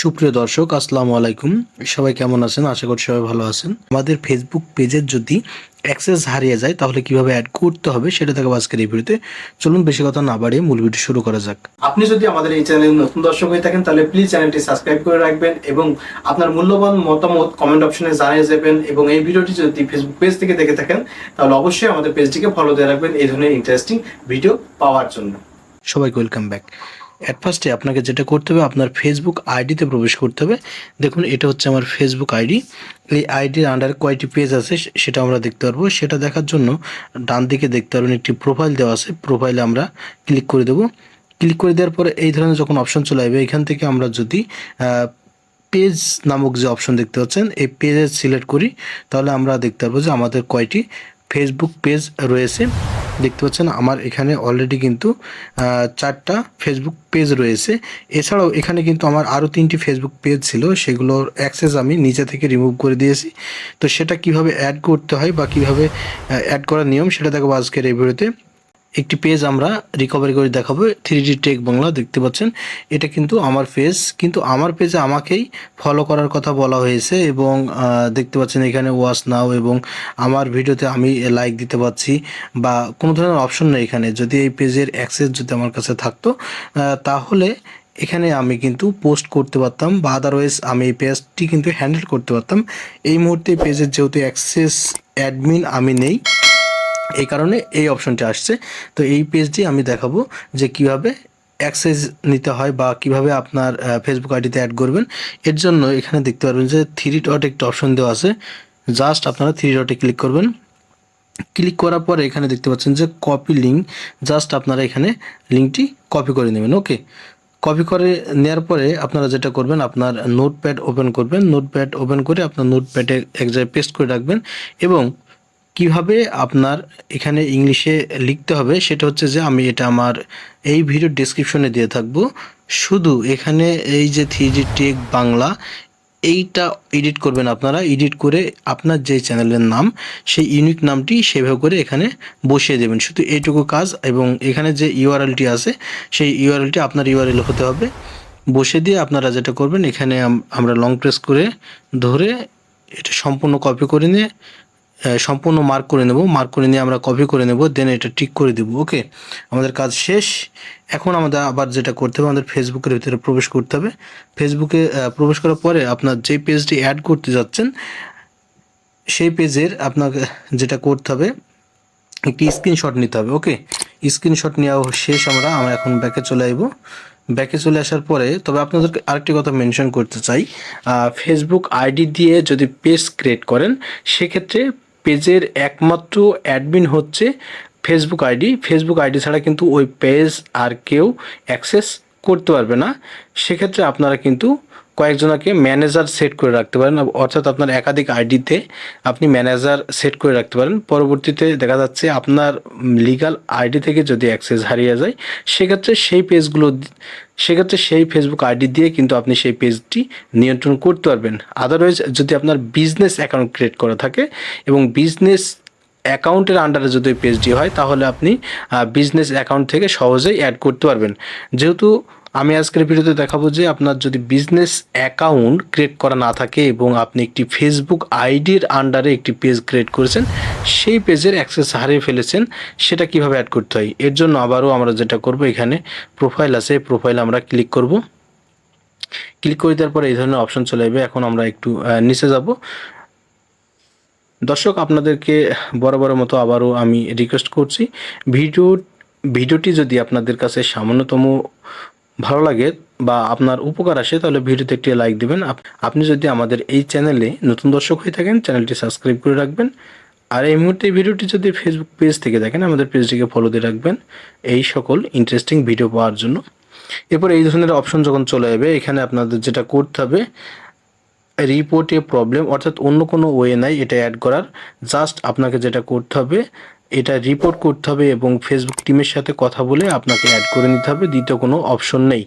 সুপ্রিয় দর্শক আসসালামু আলাইকুম। সবাই কেমন আছেন? আশা করি সবাই ভালো আছেন। আমাদের ফেসবুক পেজের যদি অ্যাক্সেস হারিয়ে যায় তাহলে কীভাবে অ্যাড করতে হবে সেটা থেকে আজকের এই ভিডিওতে। চলুন বেশি কথা না বাড়িয়ে মূল ভিডিও শুরু করা যাক। আপনি যদি আমাদের এই চ্যানেলে নতুন দর্শক হয়ে থাকেন তাহলে প্লিজ চ্যানেলটি সাবস্ক্রাইব করে রাখবেন এবং আপনার মূল্যবান মতামত কমেন্ট অপশনে জানিয়ে যাবেন এবং এই ভিডিওটি যদি ফেসবুক পেজ থেকে দেখে থাকেন তাহলে অবশ্যই আমাদের পেজটিকে ফলো দিয়ে রাখবেন এই ধরনের ইন্টারেস্টিং ভিডিও পাওয়ার জন্য। সবাইকে ওয়েলকাম ব্যাক অ্যাট ফার্স্টে আপনাকে যেটা করতে হবে, আপনার ফেসবুক আইডিতে প্রবেশ করতে হবে। দেখুন, এটা হচ্ছে আমার ফেসবুক আইডি এই আইডির আন্ডার কয়টি পেজ আছে সেটা আমরা দেখতে পারব। সেটা দেখার জন্য ডান দিকে দেখতে পারবেন একটি প্রোফাইল দেওয়া আছে। প্রোফাইলে আমরা ক্লিক করে দেবো। ক্লিক করে দেওয়ার পরে এই ধরনের যখন অপশন চলে আসবে, এখান থেকে আমরা যদি পেজ নামক যে অপশন দেখতে পাচ্ছেন, এই পেজে সিলেক্ট করি, তাহলে আমরা দেখতে পারব যে আমাদের কয়টি ফেসবুক পেজ রয়েছে। দেখতে পাচ্ছেন, আমার এখানে অলরেডি কিন্তু চারটা ফেসবুক পেজ রয়েছে। এছাড়াও এখানে কিন্তু আমার আরও তিনটি ফেসবুক পেজ ছিল, সেগুলোর অ্যাক্সেস আমি নিচে থেকে রিমুভ করে দিয়েছি। তো সেটা কীভাবে অ্যাড করতে হয় বা কীভাবে অ্যাড করার নিয়ম, সেটা দেখো আজকের এই ভিডিওতে একটি পেজ আমরা রিকভারি করে দেখাবো থ্রি ডি টেক বাংলা দেখতে পাচ্ছেন। এটা কিন্তু আমার পেজ কিন্তু আমার পেজে আমাকেই ফলো করার কথা বলা হয়েছে এবং দেখতে পাচ্ছেন এখানে ওয়াচ নাও এবং আমার ভিডিওতে আমি লাইক দিতে পারছি বা কোনো ধরনের অপশন নেই এখানে। যদি এই পেজের অ্যাক্সেস যদি আমার কাছে থাকতো তাহলে এখানে আমি কিন্তু পোস্ট করতে পারতাম বা আদারওয়াইজ আমি এই পেজটি কিন্তু হ্যান্ডেল করতে পারতাম। এই মুহূর্তে পেজের যেহেতু অ্যাক্সেস অ্যাডমিন আমি নেই এই কারণে এই অপশনটি আসছে। তো এই পেজটি আমি দেখাবো যে কীভাবে অ্যাক্সেস নিতে হয় বা কীভাবে আপনার ফেসবুক আইডিতে অ্যাড করবেন। এর জন্য এখানে দেখতে পারবেন যে থ্রি ডট একটা অপশন দেওয়া আছে। জাস্ট আপনারা থ্রি ডটে ক্লিক করবেন। ক্লিক করার পরে এখানে দেখতে পাচ্ছেন যে কপি লিঙ্ক জাস্ট আপনারা এখানে লিঙ্কটি কপি করে নেবেন ওকে কপি করে নেওয়ার পরে আপনারা যেটা করবেন, আপনার নোটপ্যাড ওপেন করবেন। নোটপ্যাড ওপেন করে আপনার নোটপ্যাডে এক জায়গায় পেস্ট করে রাখবেন এবং কীভাবে আপনার এখানে ইংলিশে লিখতে হবে সেটা হচ্ছে যে আমি এটা আমার এই ভিডিও ডেসক্রিপশনে দিয়ে থাকব। শুধু এখানে এই যে থ্রি টেক বাংলা, এইটা এডিট করবেন আপনারা এডিট করে আপনার যে চ্যানেলের নাম, সেই ইউনিক নামটি সেভাবে করে এখানে বসিয়ে দেবেন। শুধু এইটুকু কাজ এবং এখানে যে ইউআরএলটি আছে, সেই ইউআরএলটি আপনার ইউআরএল হতে হবে। বসে দিয়ে আপনারা যেটা করবেন, এখানে আমরা লং প্রেস করে ধরে এটা সম্পূর্ণ কপি করে নিয়ে সম্পূর্ণ মার্ক করে নেব। মার্ক করে নিয়ে আমরা কপি করে নেব দেন এটা টিক করে দেব ওকে আমাদের কাজ শেষ। এখন আমাদের আবার যেটা করতে হবে, আমাদের ফেসবুকের ভিতরে প্রবেশ করতে হবে। ফেসবুকে প্রবেশ করার পরে আপনার যে পেজটি অ্যাড করতে যাচ্ছেন, সেই পেজের আপনাকে যেটা করতে হবে, একটি স্ক্রিনশট নিতে হবে ওকে স্ক্রিনশট নেওয়া শেষ আমরা আমরা এখন ব্যাকে চলে আসব। ব্যাকে চলে আসার পরে, তবে আপনাদেরকে আরেকটি কথা মেনশন করতে চাই। ফেসবুক আইডি দিয়ে যদি পেজ ক্রিয়েট করেন, সেক্ষেত্রে পেজের একমাত্র অ্যাডমিন হচ্ছে ফেসবুক আইডি। ফেসবুক আইডি ছাড়া কিন্তু ওই পেজ আর কেউ অ্যাক্সেস করতে পারবে না। সেক্ষেত্রে আপনারা কিন্তু কয়েকজনকে ম্যানেজার সেট করে রাখতে পারেন, অর্থাৎ আপনার একাধিক আইডিতে আপনি ম্যানেজার সেট করে রাখতে পারেন। পরবর্তীতে দেখা যাচ্ছে আপনার লিগাল আইডি থেকে যদি অ্যাক্সেস হারিয়ে যায়, সেক্ষেত্রে সেই পেজগুলো সেক্ষেত্রে সেই ফেসবুক আইডি দিয়ে কিন্তু আপনি সেই পেজটি নিয়ন্ত্রণ করতে পারবেন। আদারওয়াইজ যদি আপনার বিজনেস অ্যাকাউন্ট ক্রিয়েট করা থাকে এবং বিজনেস অ্যাকাউন্টের আন্ডারে যদি পেজটি হয়, তাহলে আপনি বিজনেস অ্যাকাউন্ট থেকে সহজেই অ্যাড করতে পারবেন। যেহেতু আমি আজকের ভিডিওতে দেখাবো যে আপনার যদি বিজনেস অ্যাকাউন্ট ক্রিয়েট করা না থাকে এবং আপনি একটি ফেসবুক আইডির আন্ডারে একটি পেজ ক্রিয়েট করেছেন, সেই পেজের অ্যাক্সেস হারিয়ে ফেলেছেন, সেটা কীভাবে অ্যাড করতে হয়? এর জন্য আবারও আমরা যেটা করব, এখানে প্রোফাইল আছে প্রোফাইল আমরা ক্লিক করব। ক্লিক করে দেওয়ার পরে এই ধরনের অপশন চলে আসবে। এখন আমরা একটু নিচে যাব। দর্শক, আপনাদেরকে বরাবরের মতো আবারও আমি রিকোয়েস্ট করছি, ভিডিও, ভিডিওটি যদি আপনাদের কাছে সামান্যতম ভালো লাগে বা আপনার উপকার আসে, তাহলে ভিডিওতে একটি লাইক দেবেন। আপ- আপনি যদি আমাদের এই চ্যানেলে নতুন দর্শক হয়ে থাকেন চ্যানেলটি সাবস্ক্রাইব করে রাখবেন। আর এই মুহূর্তে ভিডিওটি যদি ফেসবুক পেজ থেকে দেখেন, আমাদের পেজটিকে ফলো দিয়ে রাখবেন এই সকল ইন্টারেস্টিং ভিডিও পাওয়ার জন্য। এরপর এই ধরনের অপশন যখন চলে যাবে এখানে আপনাদের যেটা করতে হবে রিপোর্টে প্রবলেম অর্থাৎ অন্য কোনো ওয়ে নাই এটা অ্যাড করার। জাস্ট আপনাকে যেটা করতে হবে এটা রিপোর্ট করতে হবে এবং ফেসবুক টিমের সাথে কথা বলে আপনাকে অ্যাড করে নিতে হবে। দ্বিতীয় কোনো অপশন নেই।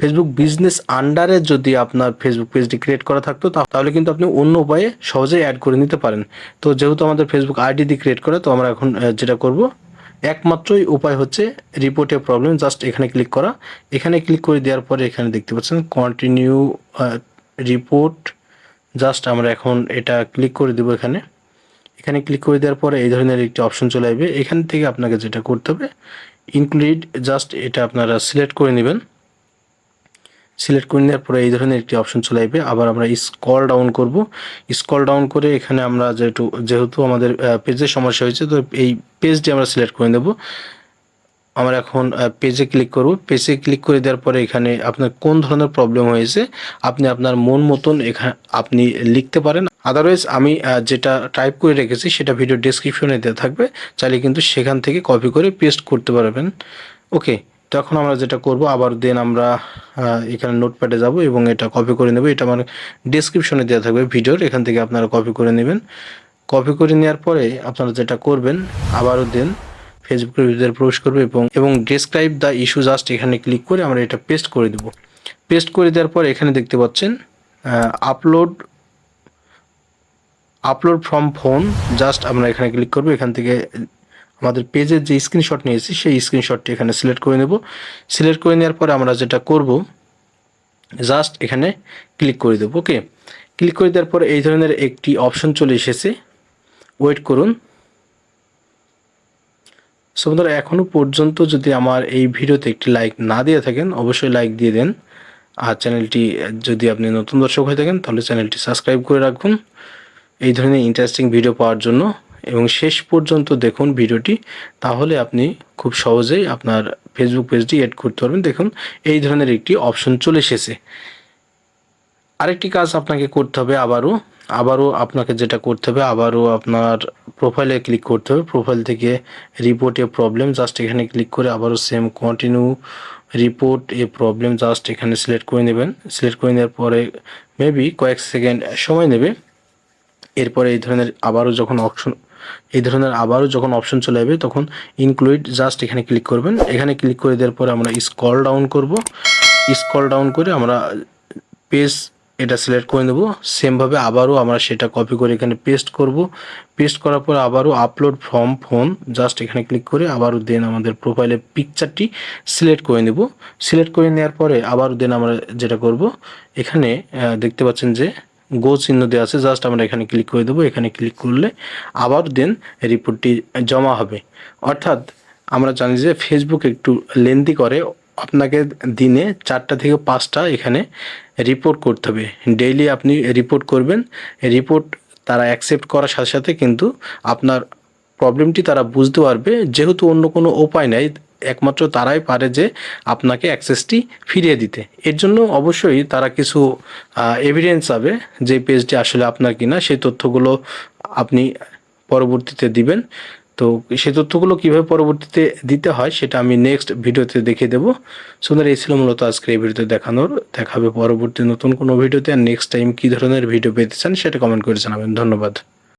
ফেসবুক বিজনেস আন্ডারে যদি আপনার ফেসবুক পেজটি ক্রিয়েট করা থাকতো তাহলে কিন্তু আপনি অন্য উপায়ে সহজেই অ্যাড করে নিতে পারেন। তো যেহেতু আমাদের ফেসবুক আইডি দিয়ে ক্রিয়েট করে, তো আমরা এখন যেটা করব, একমাত্রই উপায় হচ্ছে রিপোর্টে প্রবলেম জাস্ট এখানে ক্লিক করা। এখানে ক্লিক করে দেওয়ার পরে এখানে দেখতে পাচ্ছেন কন্টিনিউ রিপোর্ট জাস্ট আমরা এখন এটা ক্লিক করে দেবো এখানে। এখানে ক্লিক করে দেওয়ার পরে এই ধরনের একটি অপশন চলে আসবে। এখান থেকে আপনাকে যেটা করতে হবে ইনক্লুড জাস্ট এটা আপনারা সিলেক্ট করে নেবেন। সিলেক্ট করে নেওয়ার পরে এই ধরনের একটি অপশন চলে আসবে। আবার আমরা স্কল ডাউন করব। স্কল ডাউন করে এখানে আমরা যেহেতু যেহেতু আমাদের পেজের সমস্যা হয়েছে, তো এই পেজটি আমরা সিলেক্ট করে নেব। আমরা এখন পেজে ক্লিক করব। পেজে ক্লিক করে দেওয়ার পরে এখানে আপনার কোন ধরনের প্রবলেম হয়েছে, আপনি আপনার মন মতন এখানে আপনি লিখতে পারেন। আদারওয়াইজ আমি যেটা টাইপ করে রেখেছি, সেটা ভিডিও ডেসক্রিপশনে দেওয়া থাকবে। চাইলে কিন্তু সেখান থেকে কপি করে পেস্ট করতে পারবেন। ওকে তো এখন আমরা যেটা করব, আবার দেন আমরা এখানে নোটপ্যাডে যাব এবং এটা কপি করে নেব। এটা আমার ডেসক্রিপশনে দেওয়া থাকবে ভিডিওর এখান থেকে আপনারা কপি করে নেবেন। কপি করে নেওয়ার পরে আপনারা যেটা করবেন, আবারও দেন ফেসবুকের ভিতরে প্রবেশ করবে এবং এবং ডেসক্রাইব দ্য ইস্যু জাস্ট এখানে ক্লিক করে আমরা এটা পেস্ট করে দেব। পেস্ট করে দেওয়ার পর এখানে দেখতে পাচ্ছেন upload upload from phone just আমরা এখানে ক্লিক করব। এখান থেকে আমাদের পেজের যে স্ক্রিনশট নিয়েছি, সেই স্ক্রিনশটটি এখানে সিলেক্ট করে নেব। সিলেক্ট করে নেওয়ার পরে আমরা যেটা করব জাস্ট এখানে ক্লিক করে দেবো ওকে ক্লিক করে দেওয়ার পরে এই ধরনের একটি অপশন চলে এসেছে। ওয়েট করুন। সো বন্ধুরা এখনও পর্যন্ত যদি আমার এই ভিডিওতে একটি লাইক না দিয়ে থাকেন, অবশ্যই লাইক দিয়ে দেন। আর চ্যানেলটি যদি আপনি নতুন দর্শক হয়ে থাকেন, তাহলে চ্যানেলটি সাবস্ক্রাইব করে রাখুন। এই ধরনের ইন্টারেস্টিং ভিডিও পাওয়ার জন্য। এবং শেষ পর্যন্ত দেখুন ভিডিওটি, তাহলে আপনি খুব সহজেই আপনার ফেসবুক পেজটি এড করতে পারবেন। দেখুন, এই ধরনের একটি অপশন চলে এসেছে। আরেকটি কাজ আপনাকে করতে হবে আবারও। আবারও আপনাকে যেটা করতে হবে, আবারও আপনার প্রোফাইলে ক্লিক করতে হবে। প্রোফাইল থেকে রিপোর্ট এ প্রবলেম জাস্ট এখানে ক্লিক করে আবারও same continue report a problem just এখানে সিলেক্ট করে নেবেন। সিলেক্ট করে নেওয়ার পরে মেবি কয়েক সেকেন্ড সময় নেবে। এরপরে এই ধরনের আবারও যখন অপশন এই ধরনের আবারও যখন অপশন চলে যাবে তখন ইনক্লুড জাস্ট এখানে ক্লিক করবেন। এখানে ক্লিক করে দেওয়ার পরে আমরা স্কল ডাউন করব। স্কল ডাউন করে আমরা পেজ এটা সিলেক্ট করে নেব। সেমভাবে আবারও আমরা সেটা কপি করে এখানে পেস্ট করব। পেস্ট করার পর আবারও আপলোড ফ্রম ফোন জাস্ট এখানে ক্লিক করে আবারও দেন আমাদের প্রোফাইলের পিকচারটি সিলেক্ট করে নেব। সিলেক্ট করে নেওয়ার পরে আবারও দেন আমরা যেটা করব, এখানে দেখতে পাচ্ছেন যে গো চিহ্ন দেওয়া আছে। জাস্ট আমরা এখানে ক্লিক করে দেবো। এখানে ক্লিক করলে আবার দেন রিপোর্টটি জমা হবে। অর্থাৎ আমরা জানি যে ফেসবুক একটু লেন্দি করে আপনাকে দিনে চারটা থেকে পাঁচটা এখানে রিপোর্ট করতে হবে। ডেইলি আপনি রিপোর্ট করবেন। রিপোর্ট তারা অ্যাকসেপ্ট করার সাথে সাথে কিন্তু আপনার প্রবলেমটি তারা বুঝতে পারবে। যেহেতু অন্য কোনো উপায় নেই, একমাত্র তারাই পারে যে আপনাকে অ্যাক্সেসটি ফিরিয়ে দিতে। এর জন্য অবশ্যই তারা কিছু এভিডেন্স পাবে যে পেজটি আসলে আপনার কিনা। সেই তথ্যগুলো আপনি পরবর্তীতে দিবেন। তো সেই তথ্যগুলো কীভাবে পরবর্তীতে দিতে হয় সেটা আমি নেক্সট ভিডিওতে দেখিয়ে দেবো। সুন্দর, এই ছিল মূলত আজকে এই ভিডিওতে দেখানোর। দেখাবে পরবর্তী নতুন কোনো ভিডিওতে। আর নেক্সট টাইম কী ধরনের ভিডিও পেতে চান সেটা কমেন্ট করে জানাবেন। ধন্যবাদ।